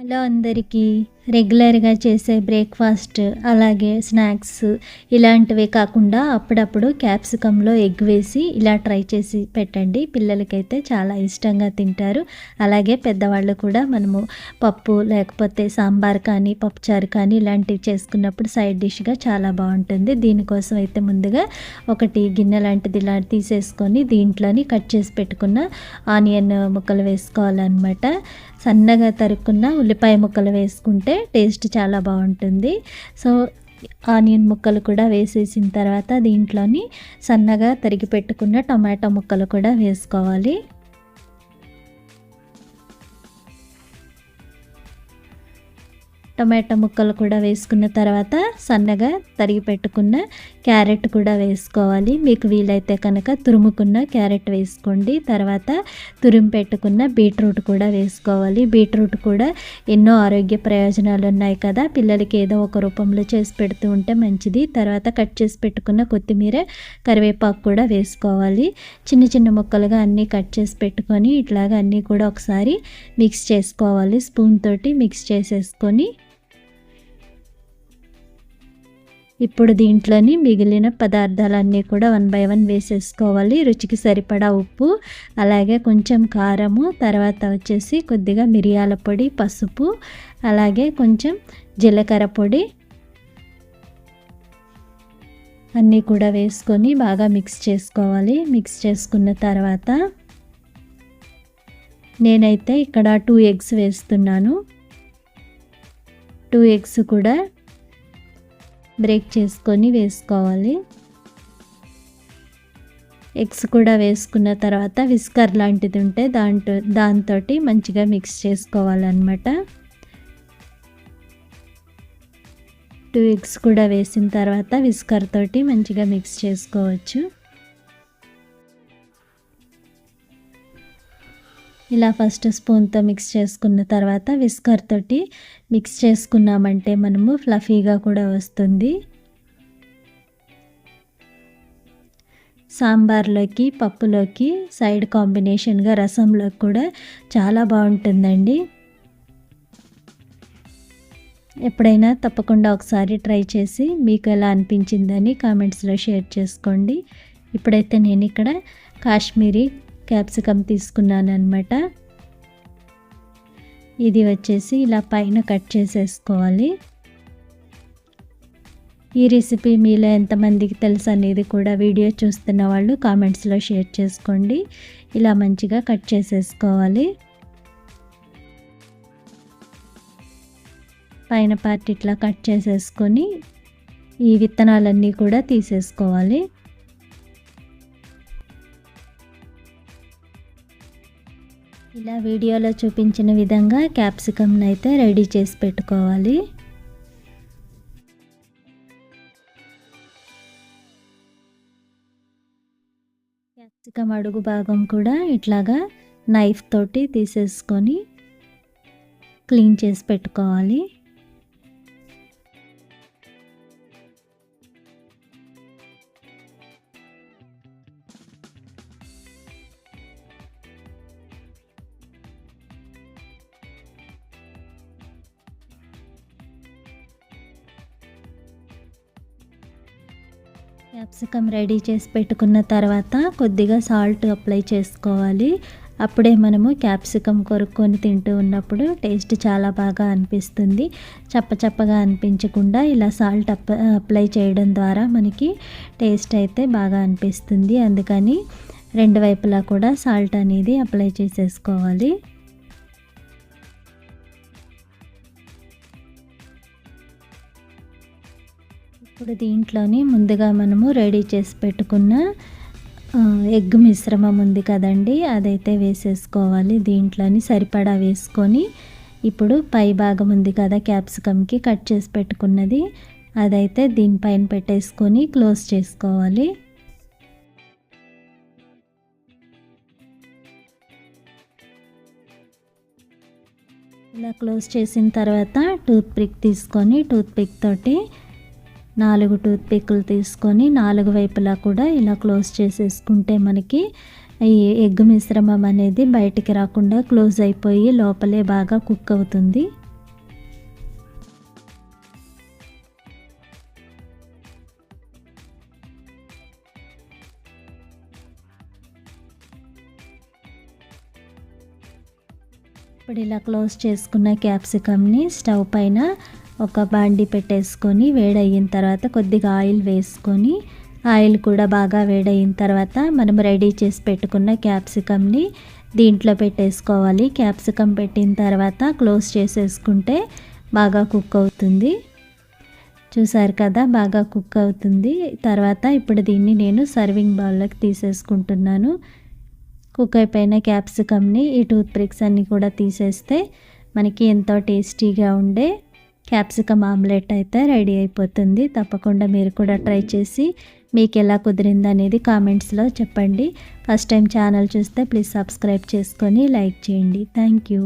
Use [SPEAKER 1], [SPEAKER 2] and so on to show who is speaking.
[SPEAKER 1] Hello అందరికీ రెగ్యులర్గా చేసే బ్రేక్ఫాస్ట్ అలాగే స్నాక్స్ ఇలాంటివే కాకుండా అప్పుడప్పుడు క్యాప్సికంలో ఎగ్ వేసి ఇలా ట్రై చేసి పెట్టండి. పిల్లలకైతే చాలా ఇష్టంగా తింటారు. అలాగే పెద్దవాళ్ళు కూడా మనము పప్పు లేకపోతే సాంబార్ కానీ పప్పుచారు కానీ ఇలాంటివి చేసుకున్నప్పుడు సైడ్ డిష్గా చాలా బాగుంటుంది. దీనికోసం అయితే ముందుగా ఒకటి గిన్నె లాంటిది ఇలా తీసేసుకొని దీంట్లోని కట్ చేసి పెట్టుకున్న ఆనియన్ ముక్కలు వేసుకోవాలన్నమాట. సన్నగా తరుక్కున్న ఉల్లిపాయ ముక్కలు వేసుకుంటే టేస్ట్ చాలా బాగుంటుంది. సో ఆనియన్ ముక్కలు కూడా వేసేసిన తర్వాత దీంట్లోని సన్నగా తరిగి పెట్టుకున్న టమాటా ముక్కలు కూడా వేసుకోవాలి. టమాటా ముక్కలు కూడా వేసుకున్న తర్వాత సన్నగా తరిగి పెట్టుకున్న క్యారెట్ కూడా వేసుకోవాలి. మీకు వీలైతే కనుక తురుముకున్న క్యారెట్ వేసుకోండి. తర్వాత తురిమి పెట్టుకున్న బీట్రూట్ కూడా వేసుకోవాలి. బీట్రూట్ కూడా ఎన్నో ఆరోగ్య ప్రయోజనాలు ఉన్నాయి కదా. పిల్లలకి ఏదో ఒక రూపంలో చేసి పెడుతూ ఉంటే మంచిది. తర్వాత కట్ చేసి పెట్టుకున్న కొత్తిమీర కరివేపాకు కూడా వేసుకోవాలి. చిన్న చిన్న ముక్కలుగా అన్నీ కట్ చేసి పెట్టుకొని ఇట్లాగా అన్నీ కూడా ఒకసారి మిక్స్ చేసుకోవాలి. స్పూన్ తోటి మిక్స్ చేసేసుకొని ఇప్పుడు దీంట్లోని మిగిలిన పదార్థాలన్నీ కూడా వన్ బై వన్ వేసేసుకోవాలి. రుచికి సరిపడా ఉప్పు అలాగే కొంచెం కారము తర్వాత వచ్చేసి కొద్దిగా మిరియాల పొడి పసుపు అలాగే కొంచెం జీలకర్ర పొడి అన్నీ కూడా వేసుకొని బాగా మిక్స్ చేసుకోవాలి. మిక్స్ చేసుకున్న తర్వాత నేనైతే ఇక్కడ టూ ఎగ్స్ వేస్తున్నాను. టూ ఎగ్స్ కూడా బ్రేక్ చేసుకొని వేసుకోవాలి. ఎగ్స్ కూడా వేసుకున్న తర్వాత విస్కర్ లాంటిది ఉంటే దాంట్లో దాంతో మంచిగా మిక్స్ చేసుకోవాలన్నమాట. టూ ఎగ్స్ కూడా వేసిన తర్వాత విస్కర్ తోటి మంచిగా మిక్స్ చేసుకోవచ్చు. ఇలా ఫస్ట్ స్పూన్తో మిక్స్ చేసుకున్న తర్వాత విస్కర్ తోటి మిక్స్ చేసుకున్నామంటే మనము ఫ్లఫీగా కూడా వస్తుంది. సాంబార్లోకి పప్పులోకి సైడ్ కాంబినేషన్గా రసంలోకి కూడా చాలా బాగుంటుందండి. ఎప్పుడైనా తప్పకుండా ఒకసారి ట్రై చేసి మీకు ఎలా అనిపించిందని కామెంట్స్లో షేర్ చేసుకోండి. ఇప్పుడైతే నేను ఇక్కడ కాశ్మీరీ క్యాప్సికమ్ తీసుకున్నాను అనమాట ఇది వచ్చేసి ఇలా పైన కట్ చేసేసుకోవాలి. ఈ రెసిపీ మీలో ఎంతమందికి తెలుసు అనేది కూడా వీడియో చూస్తున్న వాళ్ళు కామెంట్స్లో షేర్ చేసుకోండి. ఇలా మంచిగా కట్ చేసేసుకోవాలి. పైన పార్ట్ ఇట్లా కట్ చేసేసుకొని ఈ విత్తనాలన్నీ కూడా తీసేసుకోవాలి. ఇలా వీడియోలో చూపించిన విధంగా క్యాప్సికమ్ని అయితే రెడీ చేసి పెట్టుకోవాలి. క్యాప్సికమ్ అడుగు భాగం కూడా ఇట్లాగా నైఫ్ తోటి తీసేసుకొని క్లీన్ చేసి పెట్టుకోవాలి. క్యాప్సికమ్ రెడీ చేసి పెట్టుకున్న తర్వాత కొద్దిగా సాల్ట్ అప్లై చేసుకోవాలి. అప్పుడే మనము క్యాప్సికమ్ కొరుక్కొని తింటూ ఉన్నప్పుడు టేస్ట్ చాలా బాగా అనిపిస్తుంది. చప్పచప్పగా అనిపించకుండా ఇలా సాల్ట్ అప్ అప్లై చేయడం ద్వారా మనకి టేస్ట్ అయితే బాగా అనిపిస్తుంది. అందుకని రెండు వైపులా కూడా సాల్ట్ అనేది అప్లై చేసేసుకోవాలి. ఇప్పుడు దీంట్లోని ముందుగా మనము రెడీ చేసి పెట్టుకున్న ఎగ్ మిశ్రమం ఉంది కదండి అదైతే వేసేసుకోవాలి. దీంట్లోని సరిపడా వేసుకొని ఇప్పుడు పై భాగం ఉంది కదా క్యాప్సికమ్కి కట్ చేసి పెట్టుకున్నది అదైతే దీనిపైన పెట్టేసుకొని క్లోజ్ చేసుకోవాలి. ఇలా క్లోజ్ చేసిన తర్వాత టూత్ పిక్ తీసుకొని టూత్ పిక్ తోటి నాలుగు టూత్ పిక్లు తీసుకొని నాలుగు వైపులా కూడా ఇలా క్లోజ్ చేసేసుకుంటే మనకి ఈ ఎగ్ మిశ్రమం అనేది బయటికి రాకుండా క్లోజ్ అయిపోయి లోపలే బాగా కుక్ అవుతుంది. ఇప్పుడు ఇలా క్లోజ్ చేసుకున్న క్యాప్సికమ్ని స్టవ్ పైన ఒక బాండి పెట్టేసుకొని వేడయిన తర్వాత కొద్దిగా ఆయిల్ వేసుకొని ఆయిల్ కూడా బాగా వేడయిన తర్వాత మనం రెడీ చేసి పెట్టుకున్న క్యాప్సికమ్ని దీంట్లో పెట్టేసుకోవాలి. క్యాప్సికమ్ పెట్టిన తర్వాత క్లోజ్ చేసేసుకుంటే బాగా కుక్ అవుతుంది. చూసారు కదా బాగా కుక్ అవుతుంది. తర్వాత ఇప్పుడు దీన్ని నేను సర్వింగ్ బౌల్లోకి తీసేసుకుంటున్నాను. కుక్ అయిపోయిన క్యాప్సికమ్ని ఈ టూత్ బ్రిక్స్ అన్నీ కూడా తీసేస్తే మనకి ఎంతో టేస్టీగా ఉండే క్యాప్సికమ్ ఆమ్లెట్ అయితే రెడీ అయిపోతుంది. తప్పకుండా మీరు కూడా ట్రై చేసి మీకు ఎలా కుదిరింది అనేది కామెంట్స్లో చెప్పండి. ఫస్ట్ టైం ఛానల్ చూస్తే ప్లీజ్ సబ్స్క్రైబ్ చేసుకొని లైక్ చేయండి. Thank you.